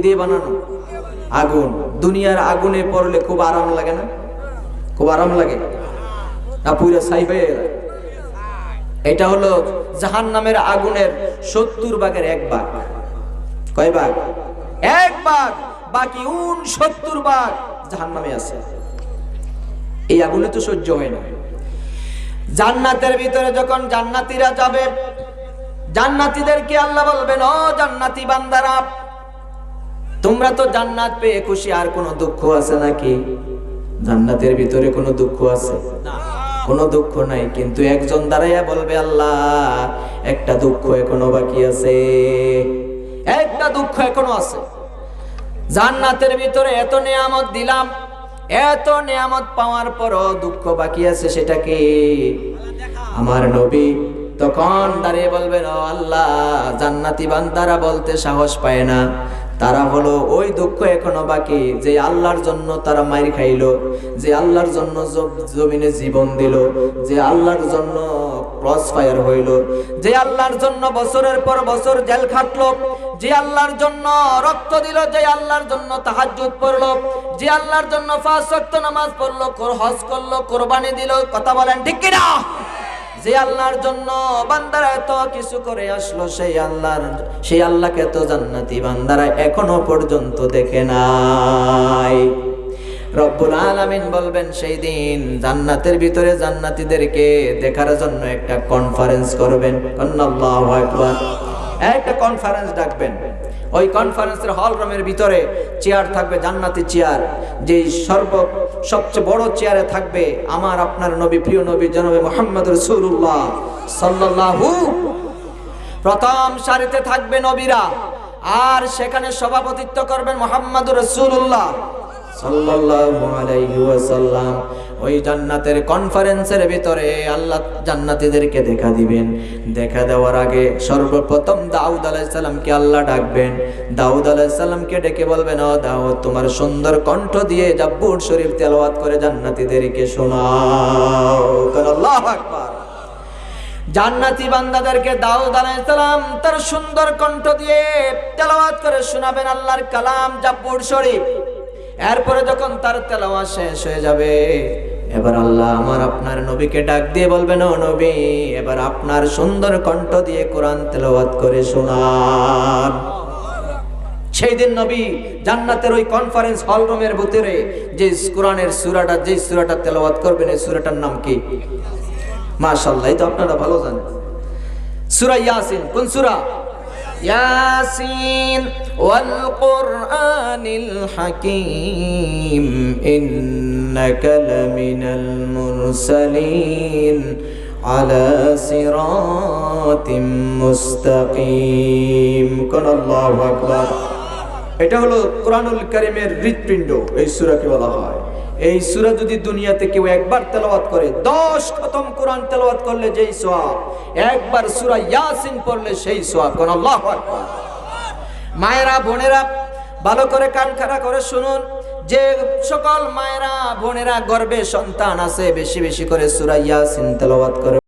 দিয়ে বানানো। আগুন। দুনিয়ার আগুনে পড়লে খুব আরাম লাগে না? খুব আরাম লাগে? এটা হলো জাহান নামের আগুনের সত্তর ভাগের এক ভাগ। কয় ভাগ? এক ভাগ। বাকি উন সত্তর ভাগ জাহান নামে আছে। এই আগুনে তো সহ্য হয় না। জান্নাতের ভিতরে যখন জান্নাতীরা যাবে, জান্নাতীদেরকে আল্লাহ বলবেন, ও জান্নাতি বান্দারা তোমরা তো জান্নাত পেয়ে খুশি, আর কোনো দুঃখ আছে নাকি? জান্নাতের ভিতরে কোনো দুঃখ আছে? কোনো দুঃখ নাই, কিন্তু একজন দাঁড়াইয়া বলবে, আল্লাহ, একটা দুঃখ এখনও বাকি আছে। একটা দুঃখ এখনও আছে। জান্নাতের ভিতরে এত নিয়ামত দিলাম, এত নিয়ামত পাওয়ার পরও দুঃখ বাকি আছে, সেটা কি? আমার নবী তখন দাঁড়িয়ে বলবেন আল্লাহ, জান্নাতি বান্দারা বলতে সাহস পায় না। তারা হলো, ওই দুঃখ এখনও বাকি, যে আল্লাহর জন্য তারা মাইর খাইলো, যে আল্লাহর জন্য জমিনে জীবন দিল, যে আল্লাহর জন্য ক্রস ফায়ার হইল, যে আল্লাহর জন্য বছরের পর বছর জেল খাটলো, যে আল্লাহর জন্য রক্ত দিল, যে আল্লাহর জন্য তাহাজ্জুদ পড়ল, যে আল্লাহর জন্য পাঁচ ওয়াক্ত নামাজ পড়ল হজ করল, কোরবানি দিল। কথা বলেন ঠিক কিনা? যে আল্লাহর জন্য বান্দারা এত কিছু করে আসলো, সেই আল্লাহর সেই আল্লাহকে তো জান্নাতি বান্দারা এখনও পর্যন্ত দেখে নাই। রব্বুল আলামিন বলবেন, সেই দিন জান্নাতের ভিতরে জান্নাতীদেরকে দেখার জন্য একটা কনফারেন্স করবেন। আল্লাহু আকবার। একটা কনফারেন্স ডাকবেন। ওই কনফারেন্সের হল রুমের ভিতরে চেয়ার থাকবে, জান্নাতি চেয়ার যে সর্ব, সবচেয়ে বড় চেয়ারে থাকবে আমার, আপনার নবী, প্রিয় নবী জনবে মোহাম্মদ রসুল্লাহ সাল্লাল্লাহু প্রথম সারিতে থাকবে নবীরা। আর সেখানে সভাপতিত্ব করবেন মোহাম্মদ রসুল্লাহ সাল্লাল্লাহু আলাইহি ওয়াসাল্লাম ওই জান্নাতের কনফারেন্সের ভিতরে আল্লাহ জান্নাতীদেরকে দেখা দিবেন। দেখা দেওয়ার আগে সর্বপ্রথম দাউদ আলাইহিস সালামকে আল্লাহ ডাকবেন। দাউদ আলাইহিস সালামকে ডেকে বলবেন, ও দাউদ, তোমার সুন্দর কণ্ঠ দিয়ে জাব্বুর শরীফ তেলাওয়াত করে জান্নাতীদেরকে শোনাও। আল্লাহু আকবার। জান্নাতি বান্দাদেরকে দাউদ আলাইহিস সালাম তার সুন্দর কণ্ঠ দিয়ে তেলাওয়াত করে শোনাবেন আল্লাহর কালাম জাব্বুর শরীফ। এরপরে যখন তার তেলাওয়া শেষ হয়ে যাবে, এবার আল্লাহ আমার আপনার নবীকে ডাক দিয়ে বলবেন, ও নবী, এবার আপনার সুন্দর কণ্ঠ দিয়ে কোরআন তেলাওয়াত করে শোনান। সেই দিন নবী জান্নাতের ওই কনফারেন্স হল রুমের ভিতরে যে কোরআনের সূরাটা, যে সূরাটা তেলাওয়াত করবেন, এই সূরাটার নাম কি? মাশাআল্লাহ তো আপনারা ভালো জানেন। সূরা ইয়াসিন, কোন সূরা? ইয়াসিন ওয়াল কুরআনিল হাকীম ইন্নাকা লামিনাল মুরসালিন على صراط مستقيم কোন আল্লাহু আকবার এটা হলো কোরআনুল কারিমের হৃৎপিণ্ড এই সূরাকে বলা হয় এই সুরা যদি দুনিয়াতে কেউ একবার তেলাওয়াত করে, দশ খতম কোরআন তেলাওয়াত করলে যেই সোয়াব একবার সুরা ইয়াসিন পড়লে সেই সোয়াব কোন আল্লাহ মায়েরা, বোনেরা, ভালো করে কান খাড়া করে শুনুন যে সকল মায়েরা, বোনেরা, গর্বে সন্তান আছে, বেশি বেশি করে সুরাইয়া ইয়াসিন তেলাওয়াত করে।